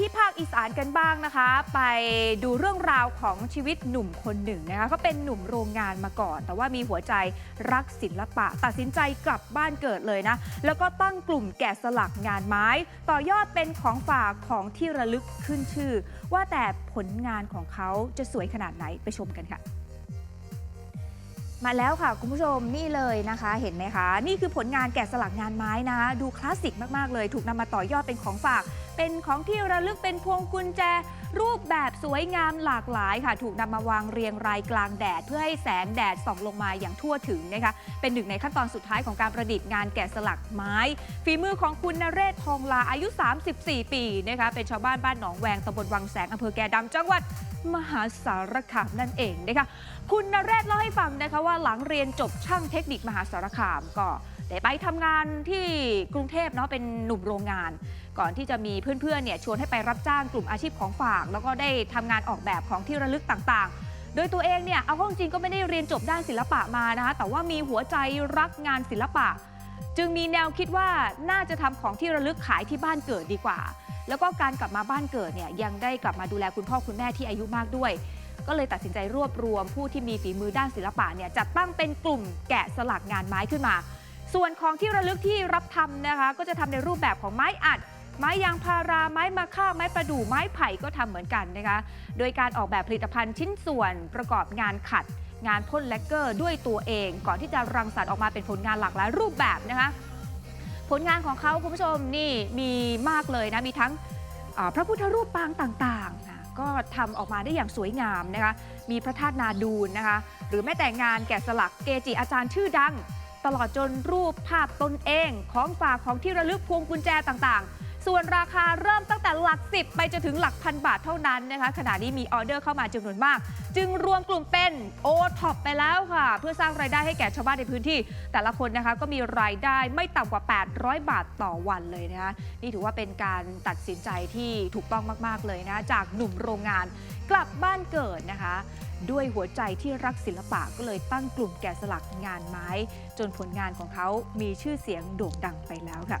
ที่ภาคอีสานกันบ้างนะคะ ไปดูเรื่องราวของชีวิตหนุ่มคนหนึ่งนะคะเขาเป็นหนุ่มโรงงานมาก่อน แต่ว่ามีหัวใจรักศิลปะ ตัดสินใจกลับบ้านเกิดเลยนะ แล้วก็ตั้งกลุ่มแกะสลักงานไม้ ต่อยอดเป็นของฝากของที่ระลึกขึ้นชื่อ ว่าแต่ผลงานของเขาจะสวยขนาดไหนไปชมกันค่ะมาแล้วค่ะ คุณผู้ชมนี่เลยนะคะเห็นไหมคะ นี่คือผลงานแกะสลักงานไม้นะ ดูคลาสสิกมาก ๆ เลย ถูกนำมาต่อยอดเป็นของฝากเป็นของที่ระลึกเป็นพวงกุญแจ รูปแบบสวยงามหลากหลายค่ะ ถูกนำมาวางเรียงรายกลางแดด เพื่อให้แสงแดดส่องลงมาอย่างทั่วถึงนะคะ เป็นหนึ่งในขั้นตอนสุดท้ายของการประดิษฐ์งานแกะสลักไม้ ฝีมือของคุณนเรศทองลาอายุ 34 ปีนะคะ เป็นชาวบ้านบ้านหนองแวงตำบลวังแสงอำเภอแก่ดำจังหวัดมหาสารคามนั่นเองนะคะ คุณนเรศเล่าให้ฟังนะคะว่าหลังเรียนจบช่างเทคนิคมหาสารคามก็ได้ไปทำงานที่กรุงเทพเนาะเป็นหนุ่มโรงงาน ก่อนที่จะมีเพื่อนๆเนี่ยชวนให้ไปรับจ้างกลุ่มอาชีพของฝาก แล้วก็ได้ทำงานออกแบบของที่ระลึกต่างๆโดยตัวเองเนี่ยเอาข้าจริงก็ไม่ได้เรียนจบด้านศิลปะมานะคะแต่ว่ามีหัวใจรักงานศิลปะ จึงมีแนวคิดว่าน่าจะทำของที่ระลึกขายที่บ้านเกิดดีกว่า แล้วก็การกลับมาบ้านเกิดเนี่ยยังได้กลับมาดูแลคุณพ่อคุณแม่ที่อายุมากด้วย ก็เลยตัดสินใจรวบรวมผู้ที่มีฝีมือด้านศิลปะเนี่ยจัดตั้งเป็นกลุ่มแกะสลักงานไม้ขึ้นมา ส่วนของที่ระลึกที่รับทำนะคะก็จะทำในรูปแบบของไม้อัด ไม้ยางพาราไม้มะค่าไม้ประดู่ไม้ไผ่ก็ทำเหมือนกันนะคะ โดยการออกแบบผลิตภัณฑ์ชิ้นส่วนประกอบงานขัด งานพ่นแลกเกอร์ด้วยตัวเอง ก่อนที่จะรังสรรค์ออกมาเป็นผลงานหลากหลายรูปแบบนะคะ ผลงานของเขาคุณผู้ชมนี่มีมากเลยนะมีทั้งพระพุทธรูปปางต่างๆนะก็ทำออกมาได้อย่างสวยงามนะคะ มีพระธาตุนาดูนนะคะ หรือแม้แต่งานแกะสลักเกจิอาจารย์ชื่อดัง ตลอดจนรูปภาพตนเอง ของฝากของที่ระลึกพวงกุญแจต่างๆ ส่วนราคาเริ่มตั้งแต่หลักสิบไปจนถึงหลักพันบาทเท่านั้นนะคะขณะนี้มีออเดอร์เข้ามาจำนวนมาก จึงรวมกลุ่มเป็นโอท็อปไปแล้วค่ะ เพื่อสร้างรายได้ให้แก่ชาวบ้านในพื้นที่ แต่ละคนนะคะก็มีรายได้ไม่ต่ำกว่า 800 บาทต่อวันเลยนะคะนี่ถือว่าเป็นการตัดสินใจที่ถูกต้องมาก ๆ เลยนะจากหนุ่มโรงงานกลับบ้านเกิดนะคะ ด้วยหัวใจที่รักศิลปะก็เลยตั้งกลุ่มแกะสลักงานไม้ จนผลงานของเขามีชื่อเสียงโด่งดังไปแล้วค่ะ